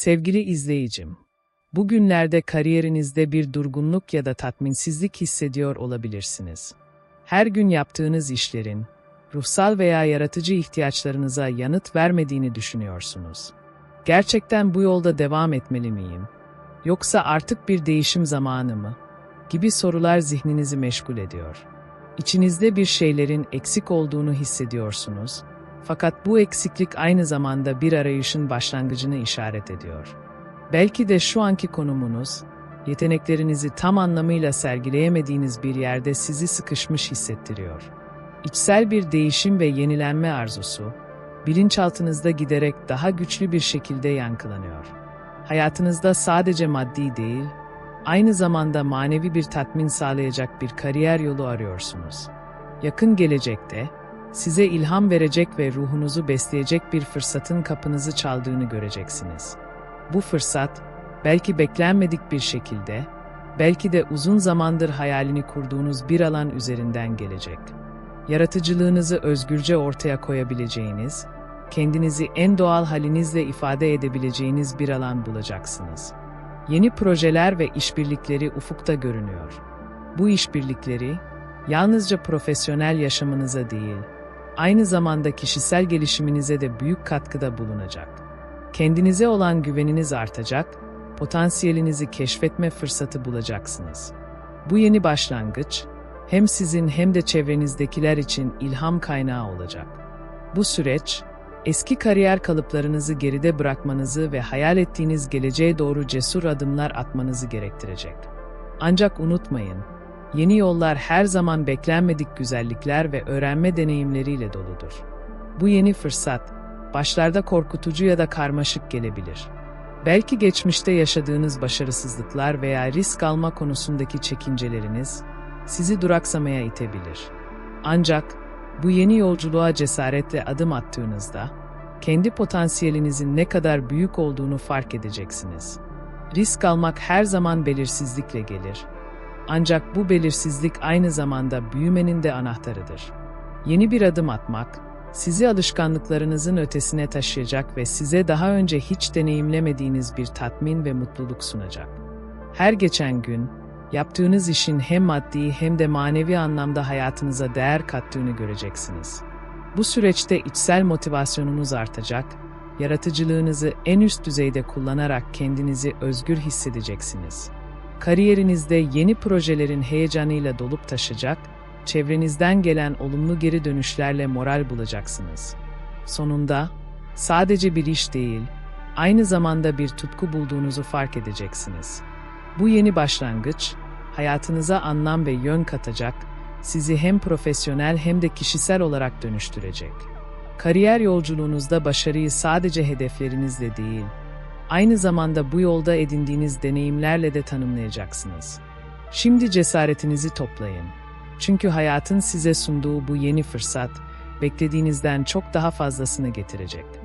Sevgili izleyicim, bugünlerde kariyerinizde bir durgunluk ya da tatminsizlik hissediyor olabilirsiniz. Her gün yaptığınız işlerin, ruhsal veya yaratıcı ihtiyaçlarınıza yanıt vermediğini düşünüyorsunuz. Gerçekten bu yolda devam etmeli miyim? Yoksa artık bir değişim zamanı mı? Gibi sorular zihninizi meşgul ediyor. İçinizde bir şeylerin eksik olduğunu hissediyorsunuz. Fakat bu eksiklik aynı zamanda bir arayışın başlangıcını işaret ediyor. Belki de şu anki konumunuz, yeteneklerinizi tam anlamıyla sergileyemediğiniz bir yerde sizi sıkışmış hissettiriyor. İçsel bir değişim ve yenilenme arzusu, bilinçaltınızda giderek daha güçlü bir şekilde yankılanıyor. Hayatınızda sadece maddi değil, aynı zamanda manevi bir tatmin sağlayacak bir kariyer yolu arıyorsunuz. Yakın gelecekte, size ilham verecek ve ruhunuzu besleyecek bir fırsatın kapınızı çaldığını göreceksiniz. Bu fırsat, belki beklenmedik bir şekilde, belki de uzun zamandır hayalini kurduğunuz bir alan üzerinden gelecek. Yaratıcılığınızı özgürce ortaya koyabileceğiniz, kendinizi en doğal halinizle ifade edebileceğiniz bir alan bulacaksınız. Yeni projeler ve işbirlikleri ufukta görünüyor. Bu işbirlikleri, yalnızca profesyonel yaşamınıza değil, aynı zamanda kişisel gelişiminize de büyük katkıda bulunacak. Kendinize olan güveniniz artacak, potansiyelinizi keşfetme fırsatı bulacaksınız. Bu yeni başlangıç, hem sizin hem de çevrenizdekiler için ilham kaynağı olacak. Bu süreç, eski kariyer kalıplarınızı geride bırakmanızı ve hayal ettiğiniz geleceğe doğru cesur adımlar atmanızı gerektirecek. Ancak unutmayın, yeni yollar her zaman beklenmedik güzellikler ve öğrenme deneyimleriyle doludur. Bu yeni fırsat, başlarda korkutucu ya da karmaşık gelebilir. Belki geçmişte yaşadığınız başarısızlıklar veya risk alma konusundaki çekinceleriniz sizi duraksamaya itebilir. Ancak bu yeni yolculuğa cesaretle adım attığınızda, kendi potansiyelinizin ne kadar büyük olduğunu fark edeceksiniz. Risk almak her zaman belirsizlikle gelir. Ancak bu belirsizlik aynı zamanda büyümenin de anahtarıdır. Yeni bir adım atmak, sizi alışkanlıklarınızın ötesine taşıyacak ve size daha önce hiç deneyimlemediğiniz bir tatmin ve mutluluk sunacak. Her geçen gün, yaptığınız işin hem maddi hem de manevi anlamda hayatınıza değer kattığını göreceksiniz. Bu süreçte içsel motivasyonunuz artacak, yaratıcılığınızı en üst düzeyde kullanarak kendinizi özgür hissedeceksiniz. Kariyerinizde yeni projelerin heyecanıyla dolup taşacak, çevrenizden gelen olumlu geri dönüşlerle moral bulacaksınız. Sonunda, sadece bir iş değil, aynı zamanda bir tutku bulduğunuzu fark edeceksiniz. Bu yeni başlangıç, hayatınıza anlam ve yön katacak, sizi hem profesyonel hem de kişisel olarak dönüştürecek. Kariyer yolculuğunuzda başarıyı sadece hedeflerinizle değil, aynı zamanda bu yolda edindiğiniz deneyimlerle de tanımlayacaksınız. Şimdi cesaretinizi toplayın. Çünkü hayatın size sunduğu bu yeni fırsat, beklediğinizden çok daha fazlasını getirecek.